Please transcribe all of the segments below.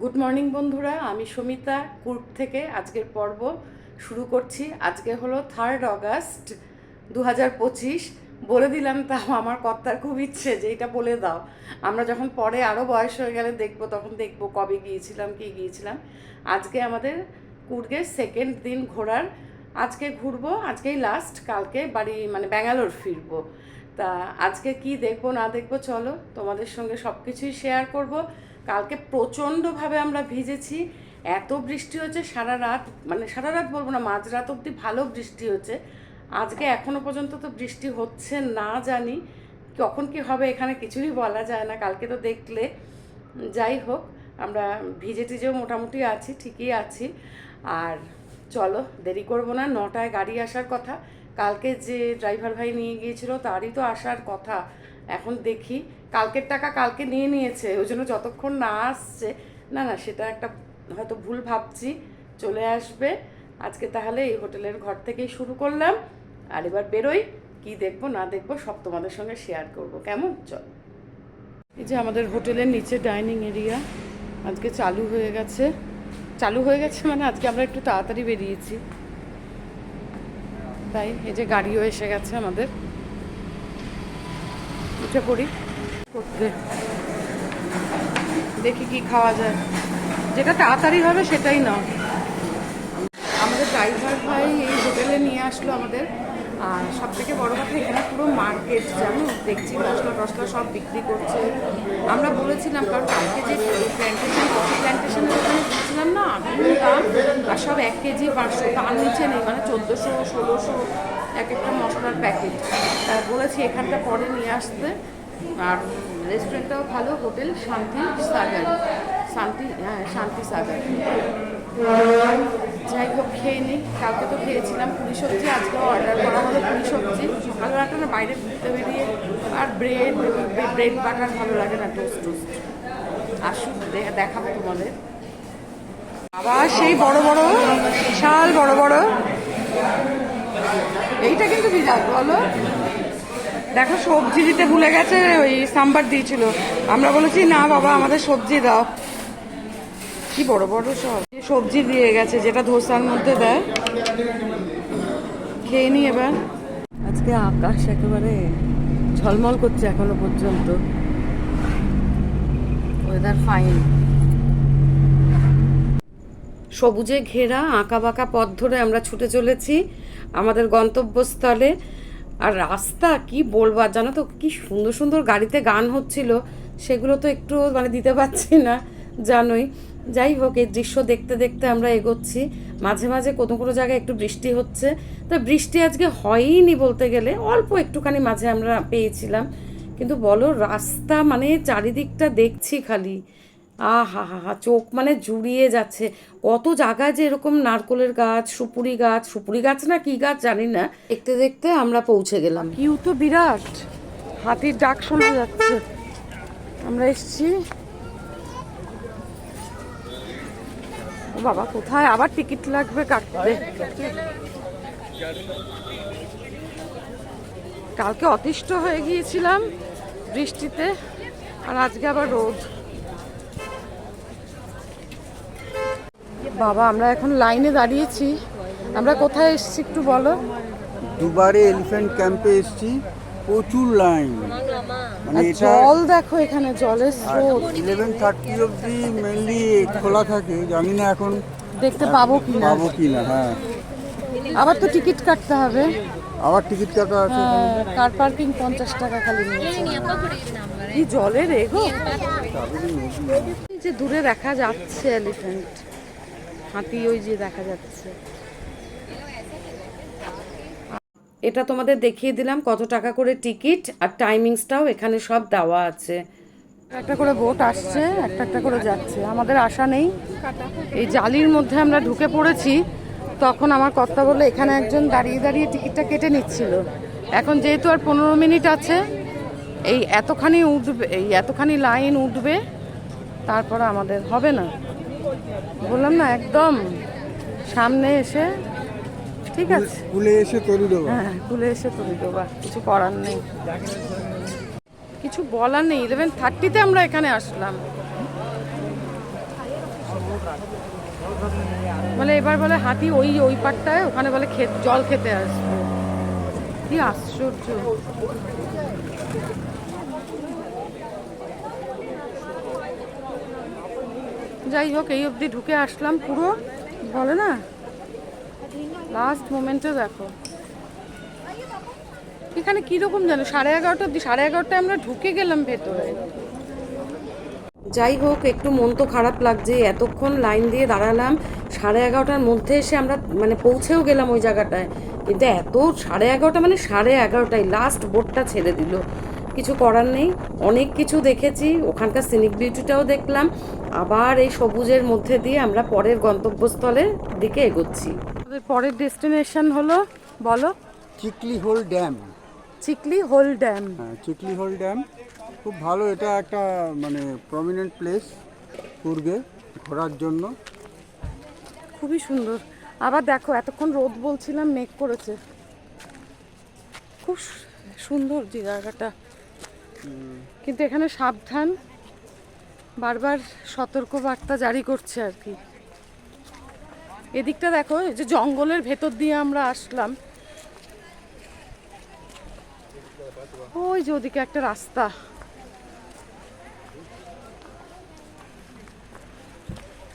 Good morning বন্ধুরা। আমি Samita Kurt থেকে আজকের পর্ব শুরু করছি। আজকে হলো থার্ড অগাস্ট দু হাজার পঁচিশ। বলে দিলাম তাও আমার কর্তার খুব ইচ্ছে যে এটা বলে দাও। আমরা যখন পরে আরও বয়স হয়ে গেলে দেখব, তখন দেখব কবে গিয়েছিলাম, কি গিয়েছিলাম। আজকে আমাদের কুর্গের সেকেন্ড দিন ঘোরার। আজকে ঘুরবো, আজকেই লাস্ট কালকে বাড়ি মানে ব্যাঙ্গালোর ফিরবো। তা আজকে কি দেখব, না দেখব, চলো তোমাদের সঙ্গে সব কিছুই শেয়ার করব। কালকে প্রচণ্ডভাবে আমরা ভিজেছি। এত বৃষ্টি হচ্ছে সারা রাত মানে সারা রাত বলব না, মাঝরাত অবধি ভালো বৃষ্টি হচ্ছে আজকে এখনও পর্যন্ত তো বৃষ্টি হচ্ছে না জানি, কখন কি হবে এখানে কিছুই বলা যায় না। কালকে তো দেখলে, যাই হোক, আমরা ভিজে টিজেও মোটামুটি আছি, ঠিকই আছি। আর চলো, দেরি করব না, নটায় গাড়ি আসার কথা। কালকে যে ড্রাইভার ভাই নিয়ে গিয়েছিল, তারই তো আসার কথা। এখন দেখি কালকের টাকা কালকে নিয়ে নিয়েছে, ওই জন্য যতক্ষণ না আসছে, না না, সেটা একটা হয়তো ভুল ভাবছি, চলে আসবে। আজকে তাহলে এই হোটেলের ঘর থেকেই শুরু করলাম। আর এবার বেরোই, কি দেখব, না দেখব, সব তোমাদের সঙ্গে শেয়ার করব। কেমন? চল। এই যে আমাদের হোটেলের নিচে ডাইনিং এরিয়া আজকে চালু হয়ে গেছে। চালু হয়ে গেছে মানে আজকে আমরা একটু তাড়াতাড়ি বেরিয়েছি। তাই এই যে গাড়িও এসে গেছে আমাদের। উঠে পড়ি। করতে। দেখি কি খাওয়া যায়। যেটা তাড়াতাড়ি হবে সেটাই নাও। আমাদের ড্রাইভার ভাই এই হোটেলে নিয়ে আসলো আমাদের। আর সব থেকে বড় কথা, এখানে পুরো মার্কেট জানো? দেখছি মশলা টশলা সব বিক্রি করছে। আমরা বলেছিলাম, কারণ কালকে যে প্ল্যান্টেশন কফি প্ল্যান্টেশনের ওখানে গিয়েছিলাম না বিভিন্ন দাম, আর সব এক কেজি পাঁচশো, তার নিচে নেই মানে চোদ্দোশো, ষোলোশো এক একটা মশলার প্যাকেট বলেছি, এখানটা পরে নিয়ে আসতে। আর রেস্টুরেন্টটাও ভালো, হোটেল শান্তি সাগর। শান্তি হ্যাঁ শান্তি সাগর। যাই হোক, খেয়ে নিই কালকে তো খেয়েছিলাম পুরি সবজি, আজকেও অর্ডার করা হলো পুরি সবজি। ভালো সকালবেলাটা না, বাইরে ঘুরতে বেরিয়ে। আর ব্রেড ব্রেড বাটার ভালো লাগে না টোস্ট টোস্ট আসুক দে- দেখাবো তোমাদের। আবার সেই বড় বড়, বিশাল বড় বড়। এইটা কিন্তু বিরাট, বলো। দেখো, সবজি দিতে ভুলে গেছে, ওই সাম্বার দিয়েছিল। আমরা বলেছি, না বাবা, আমাদের সবজি দাও। কি বড় বড় সব। সবজি দিয়ে গেছে, যেটা ধোসার মধ্যে দেয়। খেয়ে নি এবার। আজকে আকাশ একেবারে ঝলমল করছে এখনও পর্যন্ত। ওয়েদার ফাইন সবুজে ঘেরা, আঁকা বাঁকা পথ ধরে আমরা ছুটে চলেছি। আমাদের গন্তব্যস্থলে আর রাস্তা কি বলব আর জানো তো কি সুন্দর সুন্দর গাড়িতে গান হচ্ছিল, সেগুলো তো একটু মানে দিতে পারছি না, জানোই। যাই হোক, এই দৃশ্য দেখতে দেখতে আমরা এগোচ্ছি। মাঝে মাঝে কোনো কোনো জায়গায় একটু বৃষ্টি হচ্ছে। তো বৃষ্টি আজকে হয়ইনি বলতে গেলে, অল্প একটুখানি মাঝে আমরা পেয়েছিলাম। কিন্তু বলো, রাস্তা মানে চারিদিকটা দেখছি খালি। আহা হা হা চোখ মানে জুড়িয়ে যাচ্ছে। কত জায়গায় যে এরকম নারকলের গাছ সুপুরি গাছ সুপুরি গাছ না কি গাছ জানি না। দেখতে দেখতে আমরা পৌঁছে গেলাম। কিউ তো বিরাট। হাতির ডাক শোনা যাচ্ছে। আমরা এসছি। ও বাবা কোথায়? আবার টিকিট লাগবে কাটতে কালকে অতিষ্ঠ হয়ে গিয়েছিলাম বৃষ্টিতে আর আজকে আবার রোদ। বাবা আমরা এখন লাইনে দাঁড়িয়েছি। আমরা কোথায় এসেছি একটু বলো? দুবারে এলিফ্যান্ট ক্যাম্পে এসেছি। প্রচুর লাইন। মানে জল দেখো এখানে জলের স্রোত। ইলেভেন থার্টি অবধি মেনলি খোলা থাকে। জানি না এখন দেখতে পাবো কিনা। পাবো কি না হ্যাঁ। আবার তো টিকিট কাটতে হবে। আবার টিকিট কাটা আছে কার পার্কিং পঞ্চাশ টাকা খালি কি জলের এগো? যে দূরে দেখা যাচ্ছে এলিফ্যান্ট হাতি ওই যে দেখা যাচ্ছে। এটা তোমাদের দেখিয়ে দিলাম কত টাকা করে টিকিট আর টাইমিংসটাও এখানে সব দেওয়া আছে। একটা করে বোট আসছে, একটা একটা করে যাচ্ছে। আমাদের আশা নেই। এই জালির মধ্যে আমরা ঢুকে পড়েছি, তখন আমার কর্তা বলল, এখানে একজন দাঁড়িয়ে দাঁড়িয়ে টিকিটটা কেটে নিচ্ছিল। এখন যেহেতু আর পনেরো মিনিট আছে, এই এতখানি উঠবে, এই এতখানি লাইন উঠবে, তারপর আমাদের হবে না। বললাম না একদম। সামনে এসে ঠিক আছে। স্কুলে এসে তৈরি দেবো। হ্যাঁ তুলে এসে তুলে দেবা। কিছু করার নেই। কিছু বলার নেই। ইলেভেন থার্টিতে আমরা এখানে আসলাম। বলে এবার বলে হাতি ওই ওই পাটটায় ওখানে বলে খেত জল খেতে আসবে। কি আশ্চর্য। যাই হোক, এই অবধি ঢুকে আসলাম পুরো। বলে না? লাস্ট মোমেন্টে দেখো। এখানে কীরকম জানো? সাড়ে এগারোটা অবধি, সাড়ে এগারোটায় আমরা ঢুকে গেলাম ভেতরে। যাই হোক, একটু মন তো খারাপ লাগছে। এতক্ষণ লাইন দিয়ে দাঁড়ালাম। সাড়ে এগারোটার মধ্যে এসে আমরা মানে পৌঁছেও গেলাম ওই জায়গাটায়। কিন্তু এত সাড়ে এগারোটা মানে সাড়ে এগারোটায় লাস্ট বোটটা ছেড়ে দিল। কিছু করার নেই। অনেক কিছু দেখেছি। ওখানকার সিনিক বিউটিটাও দেখলাম। আবার এই সবুজের মধ্যে দিয়ে আমরা পরের গন্তব্যস্থলের দিকে এগোচ্ছি। আমাদের পরের ডেস্টিনেশন হলো বলো? Chikli whole dam. Chikli whole dam. হ্যাঁ চিকলি হোল ড্যাম। খুব ভালো এটা একটা মানে প্রমিনেন্ট প্লেস কুর্গে ঘোরার জন্য। খুবই সুন্দর। আবার দেখো এতক্ষণ রোদ বলছিলাম মেঘ করেছে। খুব সুন্দর যে জায়গাটা। কিন্তু এখানে সাবধান। বারবার সতর্ক বার্তা জারি করছে আর কি। এদিকটা দেখো যে জঙ্গলের ভেতর দিয়ে আমরা আসলাম। ওই যে ওদিকে একটা রাস্তা।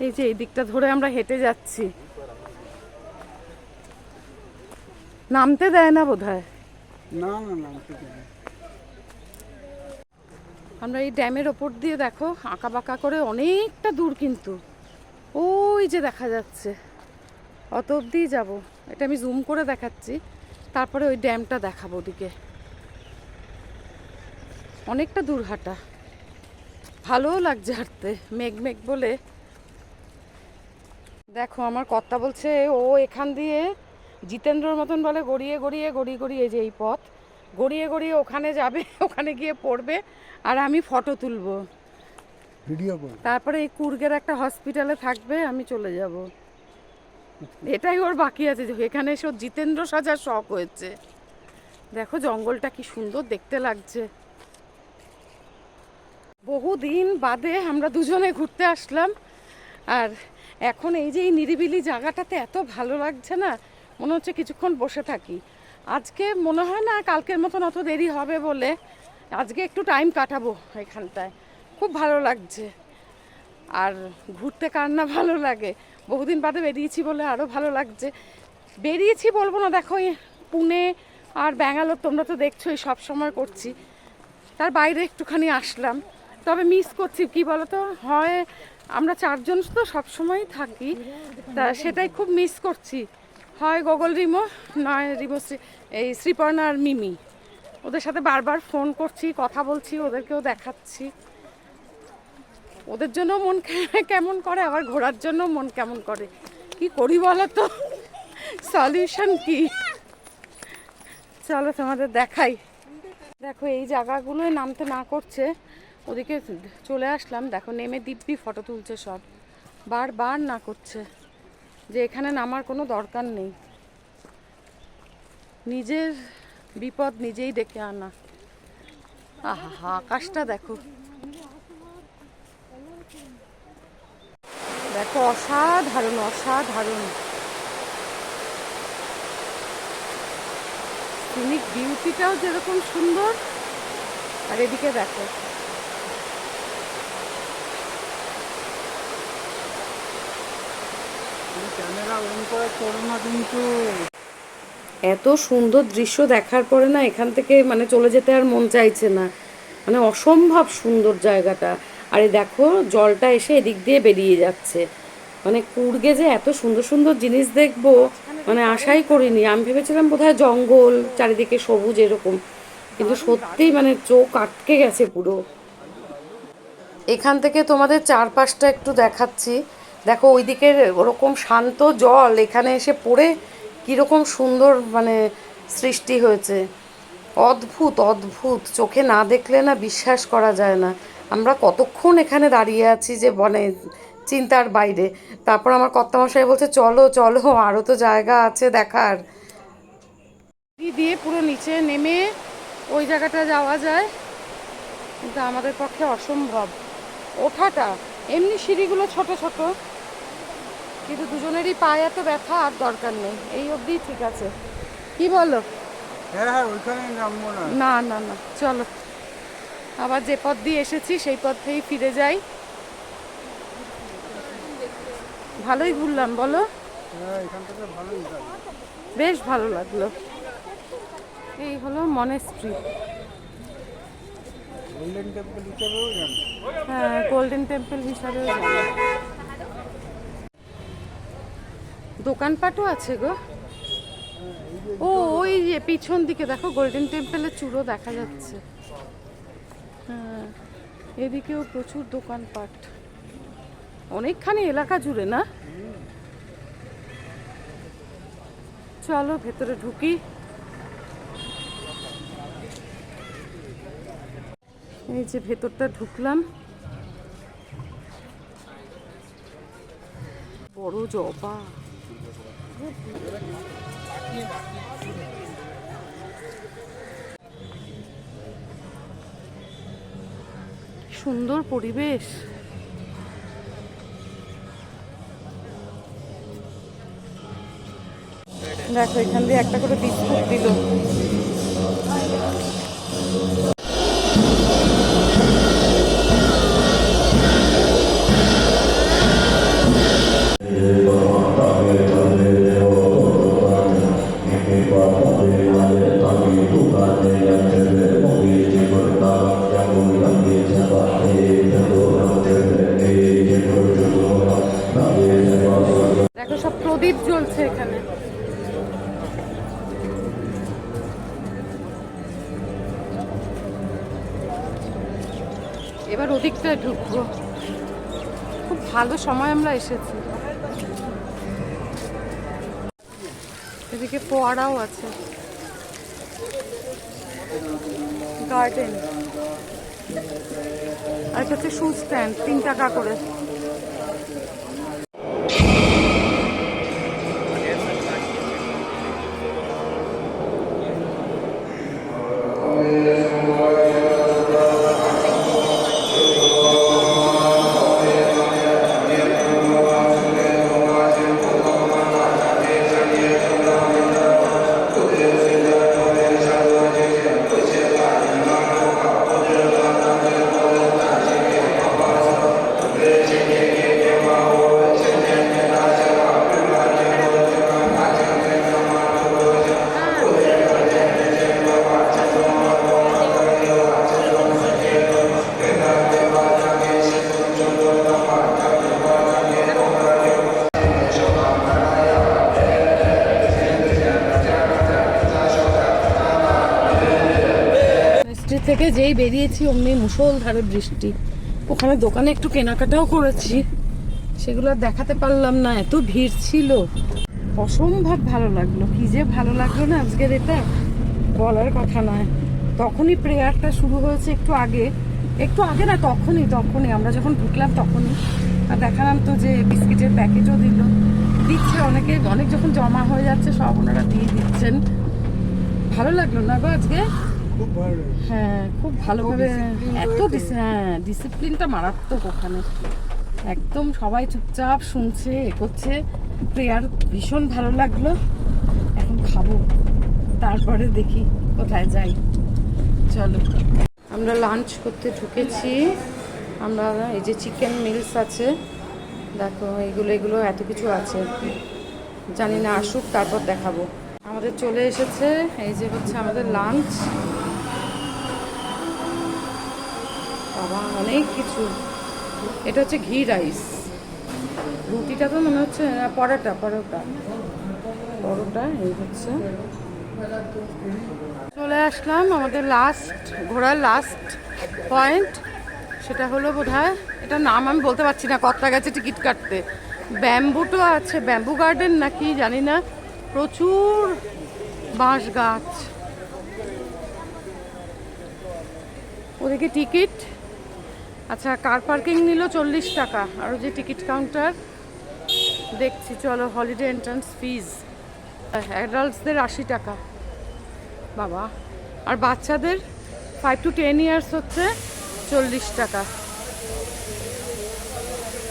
এই যে এই দিকটা ধরে আমরা হেঁটে যাচ্ছি। নামতে দেয় না বোধ হয় না না না ঠিক আছে। আমরা এই ড্যামের ওপর দিয়ে দেখো আঁকা বাঁকা করে অনেকটা দূর কিন্তু। ওই যে দেখা যাচ্ছে। অত অবধি যাব। এটা আমি জুম করে দেখাচ্ছি। তারপরে ওই ড্যামটা দেখাবো ওদিকে। অনেকটা দূর হাঁটা। ভালোও লাগছে হাঁটতে, মেঘ মেঘ বলে। দেখো, আমার কর্তা বলছে, ও এখান দিয়ে জিতেন্দ্রর মতন বলে গড়িয়ে গড়িয়ে গড়িয়ে গড়িয়ে যে এই পথ। গড়িয়ে গড়িয়ে ওখানে যাবে ওখানে গিয়ে পড়বে আর আমি ফটো তুলবো। ভিডিও করে তারপরে এই কুর্গের একটা হসপিটালে থাকবে আমি চলে যাব। এটাই ওর বাকি আছে যে এখানে এসে ওর জিতেন্দ্র সাজার শখ হয়েছে। দেখো জঙ্গলটা কি সুন্দর দেখতে লাগছে। বহুদিন বাদে আমরা দুজনে ঘুরতে আসলাম আর এখন এই যে এই নিরিবিলি জায়গাটাতে এত ভালো লাগছে না মনে হচ্ছে কিছুক্ষণ বসে থাকি। আজকে মনে হয় না কালকের মতন অত দেরি হবে বলে আজকে একটু টাইম কাটাবো এখানটায়। খুব ভালো লাগছে। আর ঘুরতে কার না ভালো লাগে? বহুদিন বাদে বেরিয়েছি বলে আরও ভালো লাগছে। বেরিয়েছি বলব না, দেখো পুনে আর ব্যাঙ্গালোর তোমরা তো দেখছোই, সব সময় করছি। তার বাইরে একটুখানি আসলাম। তবে মিস করছি, কি বলতো? হয় আমরা চারজন তো সবসময় থাকি। তা সেটাই খুব মিস করছি। হয় গগল রিমো নয় রিমো শ্রী- এই শ্রীপর্ণা আর মিমি ওদের সাথে বারবার ফোন করছি, কথা বলছি, ওদেরকেও দেখাচ্ছি। ওদের জন্য মন কেমন করে, আবার ঘোরার জন্য মন কেমন করে? কি করি বলো তো সলিউশন কি? চলো তোমাদের দেখাই। দেখো, এই জায়গাগুলোয় নামতে না করছে, ওদিকে চলে আসলাম। দেখো, নেমে দিব্যি ফটো তুলছে সব। বারবার না করছে। যে এখানে নামার কোনো দরকার নেই। নিজের বিপদ নিজেই ডেকে আনা। আহা আকাশটা দেখো। দেখো, অসাধারণ অসাধারণ। সিনিক বিউটিটাও যেরকম সুন্দর, আর এদিকে দেখো। এত সুন্দর দৃশ্য দেখার পরে না এখান থেকে মানে চলে যেতে আর মন চাইছে না। মানে অসম্ভব সুন্দর জায়গাটা। আরে দেখো, জলটা এসে এদিক দিয়ে বেরিয়ে যাচ্ছে। মানে কুর্গে যে এত সুন্দর সুন্দর জিনিস দেখব মানে আশাই করিনি। আমি ভেবেছিলাম বোধহয় জঙ্গল, চারিদিকে সবুজ এরকম। কিন্তু সত্যিই মানে চোখ আটকে গেছে পুরো। এখান থেকে তোমাদের চারপাশটা একটু দেখাচ্ছি। দেখো ওইদিকে ওরকম শান্ত জল এখানে এসে পড়ে কীরকম সুন্দর মানে সৃষ্টি হয়েছে। অদ্ভুত অদ্ভুত, চোখে না দেখলে না বিশ্বাস করা যায় না। আমরা কতক্ষণ এখানে দাঁড়িয়ে আছি যে মানে চিন্তার বাইরে। তারপর আমার কর্তামশাই বলছে, চলো চলো আরও তো জায়গা আছে দেখার। দিয়ে পুরো নিচে নেমে ওই জায়গাটা যাওয়া যায়। কিন্তু আমাদের পক্ষে অসম্ভব। ওঠাটা, এমনি সিঁড়িগুলো ছোট ছোট। কিন্তু দুজনেরই পায়ে এত ব্যথা আর দরকার নেই। এই অবধি ঠিক আছে। কি বলো? হ্যাঁ হ্যাঁ ওইখানে নামবো না। না না না চলো। আবার যে পথ দিয়ে এসেছি সেই পথেই ফিরে যাই। ভালোই ঘুরলাম বলো? হ্যাঁ বেশ ভালো লাগল। এই হলো মনেস্ট্রি গোল্ডেন টেম্পল হিসেবেও জানি। হ্যাঁ গোল্ডেন টেম্পল হিসাবেও জানি দোকানপাটও আছে গো। ও, ওই যে পিছন দিকে দেখো গোল্ডেন টেম্পলের চূড়ো দেখা যাচ্ছে। হ্যাঁ এদিকেও প্রচুর দোকানপাট। অনেকখানি এলাকা জুড়ে না? চলো, ভেতরে ঢুকি। এই যে ভেতরটা ঢুকলাম। বড় জবা। সুন্দর পরিবেশ। দেখো এখান দিয়ে একটা করে বিস্কুট দিল। এবার ওদিকটায় ঢুকবো। খুব ভালো সময় আমরা এসেছি। এদিকে ফোয়ারাও আছে। গার্ডেন আর হচ্ছে শু স্ট্যান্ড তিন টাকা করে। যেই বেরিয়েছি অমনি মুষলধারে বৃষ্টি। ওখানে দোকানে একটু কেনাকাটাও করেছি। সেগুলো দেখাতে পারলাম না, এত ভিড় ছিল। অসম্ভব ভালো লাগল। কি যে ভালো লাগল না আজকের এটা? বলার কথা নয়। তখনই প্রেয়ারটা শুরু হয়েছে একটু আগে। একটু আগে না, তখনই তখনই। আমরা যখন ঢুকলাম তখনই। আর দেখালাম তো যে বিস্কিটের প্যাকেটও দিল। দিচ্ছে অনেকে, অনেক যখন জমা হয়ে যাচ্ছে সব ওনারা দিয়ে দিচ্ছেন। ভালো লাগল না গো আজকে? হ্যাঁ খুব ভালোভাবে এত। হ্যাঁ ডিসিপ্লিনটা মারাত্মক ওখানে। একদম সবাই চুপচাপ শুনছে এ করছে। প্রেয়ার ভীষণ ভালো লাগল। এখন খাব। তারপরে দেখি কোথায় যাই। চলো। আমরা লাঞ্চ করতে ঢুকেছি। আমরা এই যে চিকেন মিলস আছে। দেখো এগুলো এগুলো এত কিছু আছে। জানি না আসুক তারপর দেখাবো। আমাদের চলে এসেছে এই যে হচ্ছে আমাদের লাঞ্চ বাবা, অনেক কিছু। এটা হচ্ছে ঘি রাইস রুটিটা তো মনে হচ্ছে পরোটা পরোটা। পরোটা, এই হচ্ছে। চলে আসলাম আমাদের লাস্ট ঘোরার লাস্ট পয়েন্ট সেটা হলো বোধ হয় এটা নাম আমি বলতে পারছি না, কতটা গেছে টিকিট কাটতে। ব্যাম্বুটো আছে, ব্যাম্বু গার্ডেন নাকি জানি না। প্রচুর বাঁশ গাছ ওদিকে টিকিট আচ্ছা কার পার্কিং নিল চল্লিশ টাকা। আর ওই যে টিকিট কাউন্টার দেখছি চলো হলিডে এন্ট্রান্স ফিজ অ্যাডাল্টসদের আশি টাকা। বাবা আর বাচ্চাদের ফাইভ টু টেন ইয়ার্স হচ্ছে চল্লিশ টাকা।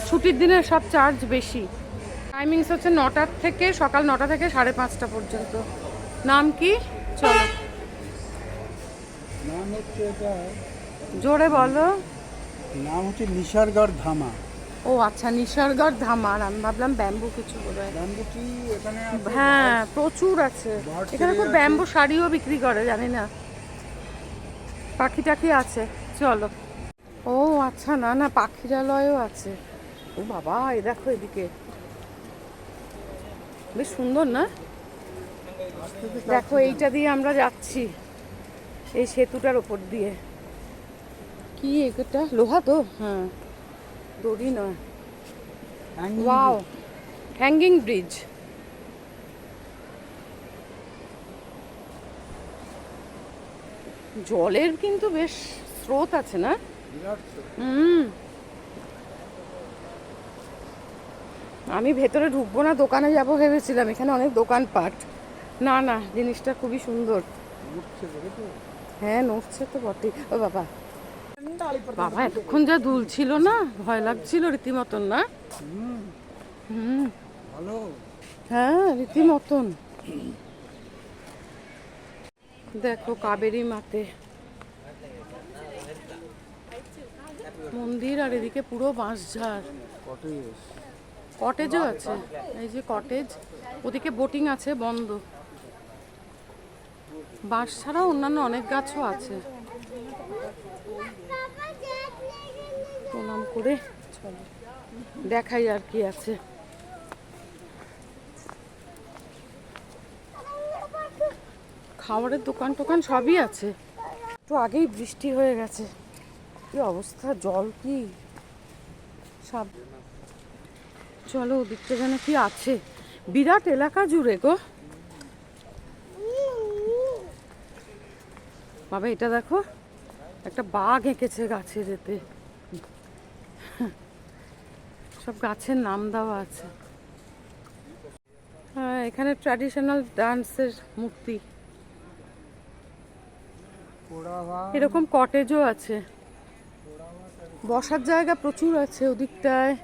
ছুটির দিনে সব চার্জ বেশি। টাইমিংস হচ্ছে নটার থেকে সকাল নটা থেকে সাড়ে পাঁচটা পর্যন্ত। নাম কি? চলো। জোরে বলো। নাম হচ্ছে নিসারগড় ধামা। ও আচ্ছা নিসর্গড় ধামার আমি ভাবলাম ব্যাম্বু কিছু বোধ হয় ব্যাম্বুটি এখানে হ্যাঁ প্রচুর আছে। এখানে খুব ব্যাম্বু শাড়িও বিক্রি করে জানি না। পাখি টাখি আছে। চলো। ও আচ্ছা না না পাখিরালয়ও আছে। ও বাবা এই দেখো এদিকে। বেশ সুন্দর না? দেখো এইটা দিয়ে আমরা যাচ্ছি। এই সেতুটার ওপর দিয়ে। কি এটা লোহা তো? হ্যাঁ। দড়ি নয়। ওয়াও হ্যাঙ্গিং ব্রিজ জলের কিন্তু বেশ স্রোত আছে না? হুম। আমি ভেতরে ঢুকবো না দোকানে যাব ভেবেছিলাম এখানে অনেক দোকানপাট। না না জিনিসটা খুবই সুন্দর। হ্যাঁ নড়ছে তো বটে ও বাবা। বাবা এতক্ষণ যা দুলছিল না ভয় লাগছিল রীতিমতন না? হুম। হ্যাঁ রীতিমতন। দেখো কাবেরি মাতে মন্দির আর এদিকে পুরো বাঁশঝাড়। কটেজ কটেজও আছে। এই যে কটেজ ওদিকে বোটিং আছে বন্ধ। বাঁশ ছাড়াও অন্যান্য অনেক গাছও আছে। করে দেখাই আর কি আছে। খাবারের দোকান টোকান সবই আছে। একটু আগেই বৃষ্টি হয়ে গেছে। কি অবস্থা, জল কি? সব চলো ওদিকটা যেন কি আছে। বিরাট এলাকা জুড়ে গো। বাবা, এটা দেখো, একটা বাঘ এঁকেছে গাছে এতে সব গাছের নাম দেওয়া আছে। হ্যাঁ এখানে ট্র্যাডিশনাল ডান্সের মূর্তি। এরকম কটেজও আছে। বসার জায়গা প্রচুর আছে ওদিকটায়।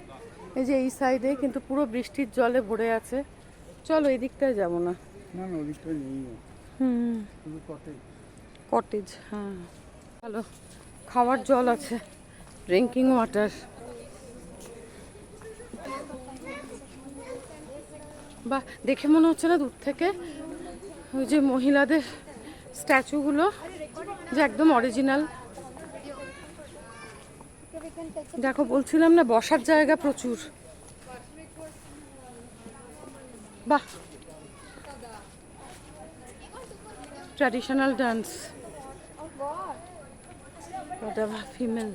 এই যে এই সাইডে কিন্তু পুরো বৃষ্টির জলে ভরে আছে। চলো এই দিকটায় যাব না। কটেজ হ্যাঁ। ভালো খাওয়ার জল আছে। ড্রিঙ্কিং ওয়াটার বাহ, দেখে মনে হচ্ছে না দূর থেকে ওই যে মহিলাদের স্ট্যাচুগুলো যে একদম অরিজিনাল। দেখো, বলছিলাম না, বসার জায়গা প্রচুর। বাহ। ট্র্যাডিশনাল ডান্স ফিমেল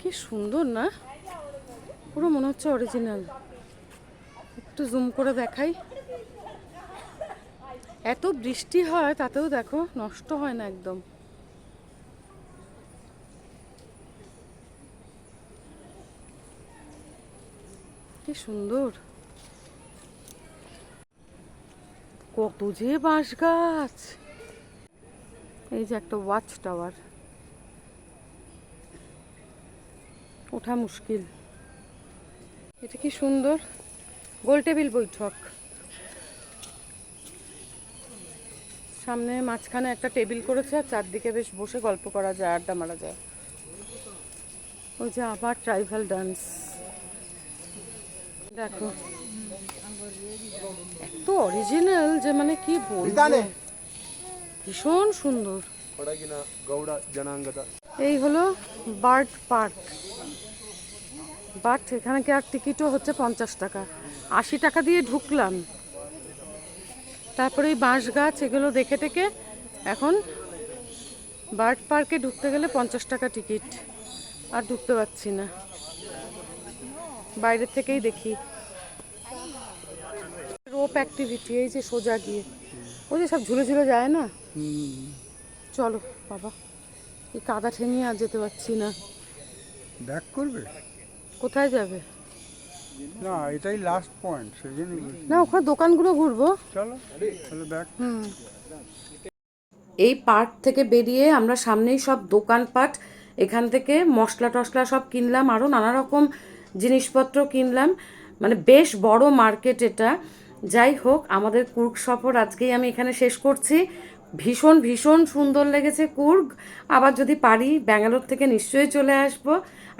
কি সুন্দর না? পুরো মনে হচ্ছে অরিজিনাল একটু জুম করে দেখাই। এত বৃষ্টি হয়, তাতেও দেখো নষ্ট হয় না একদম। কি সুন্দর। কত যে বাঁশ গাছ এই যে একটা ওয়াচ টাওয়ার ওঠা মুশকিল। এটা কি সুন্দর? গোলটেবিল বৈঠক। সামনে মাঝখানে একটা টেবিল করেছে আর চারদিকে বেশ বসে গল্প করা যায় আড্ডা মারা যায়। ওই যে আবার ট্রাইভাল ডান্স। দেখো। এত অরিজিনাল যে মানে কি বল ভীষণ সুন্দর। এই হলো বার্ড পার্ক। বাট এখানে কি আর টিকিটও হচ্ছে পঞ্চাশ টাকা। আশি টাকা দিয়ে ঢুকলাম। তারপরে এই বাঁশ গাছ এগুলো দেখে টেকে এখন বার্ড পার্কে ঢুকতে গেলে পঞ্চাশ টাকা টিকিট। আর ঢুকতে পারছি না। বাইরের থেকেই দেখি। রোপ অ্যাক্টিভিটি এই যে সোজা গিয়ে। ওই যে সব ঝুলে ঝুলে যায় না? চলো বাবা। এই কাদা ঠেঙিয়ে আর যেতে পারছি না। ব্যাক করবে? কোথায় যাবে? না এটাই লাস্ট পয়েন্ট সেই জন্য না ওখানে দোকানগুলো ঘুরবো। চলো তাহলে ব্যাক এই পার্ক থেকে বেরিয়ে আমরা সামনেই সব দোকানপাট এখান থেকে মশলা টশলা সব কিনলাম আরও নানা রকম জিনিসপত্র কিনলাম। মানে বেশ বড় মার্কেট এটা। যাই হোক আমাদের কুর্গ সফর আজকেই আমি এখানে শেষ করছি। ভীষণ ভীষণ সুন্দর লেগেছে কুর্গ। আবার যদি পারি ব্যাঙ্গালোর থেকে নিশ্চয়ই চলে আসব।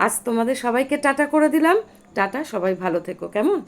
আজ তোমাদের সবাইকে টাটা করে দিলাম। টাটা সবাই ভালো থেকো কেমন?